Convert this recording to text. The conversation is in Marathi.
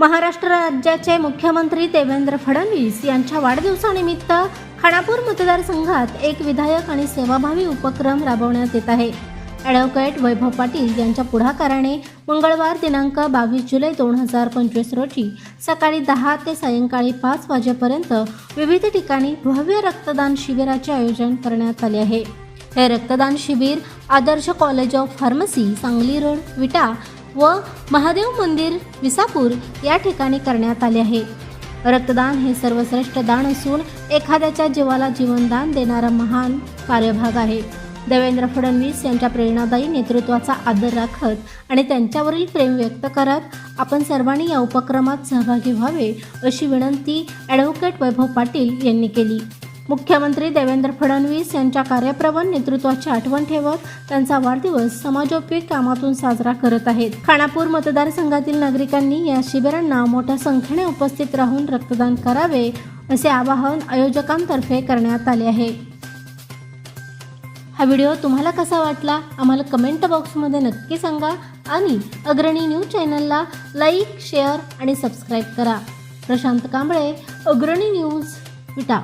महाराष्ट्र राज्याचे मुख्यमंत्री देवेंद्र फडणवीस यांच्या वाढदिवसानिमित्त खानापूर मतदारसंघात एक विधायक आणि सेवाभावी उपक्रम राबवण्यात येत आहे. ॲडव्होकेट वैभव पाटील यांच्या पुढाकाराने मंगळवार दिनांक बावीस जुलै दोन हजार पंचवीस रोजी सकाळी दहा ते सायंकाळी पाच वाजेपर्यंत विविध ठिकाणी भव्य रक्तदान शिबिराचे आयोजन करण्यात आले आहे. हे रक्तदान शिबिर Adarsh college of pharmacy Sangli road Vita व महादेव मंदिर विसापूर या ठिकाणी करण्यात आले आहे. रक्तदान हे सर्वश्रेष्ठ दान असून एखाद्याच्या जीवाला जीवनदान देणारा महान कार्यभाग आहे. देवेंद्र फडणवीस यांच्या प्रेरणादायी नेतृत्वाचा आदर राखत आणि त्यांच्यावरील प्रेम व्यक्त करत आपण सर्वांनी या उपक्रमात सहभागी व्हावे अशी विनंती ॲडव्होकेट वैभव पाटील यांनी केली. मुख्यमंत्री देवेंद्र फडणवीस यांच्या कार्यप्रवण नेतृत्वाची आठवण ठेवत त्यांचा वाढदिवस समाजोपयोगी कामातून साजरा करत आहेत. खानापूर मतदारसंघातील नागरिकांनी या शिबिरांना मोठ्या संख्येने उपस्थित राहून रक्तदान करावे असे आवाहन आयोजकांतर्फे करण्यात आले आहे. हा व्हिडिओ तुम्हाला कसा वाटला? आम्हाला कमेंट बॉक्समध्ये नक्की सांगा आणि अग्रणी न्यूज चॅनलला लाईक शेअर आणि सबस्क्राईब करा. प्रशांत कांबळे अग्रणी न्यूज विटा.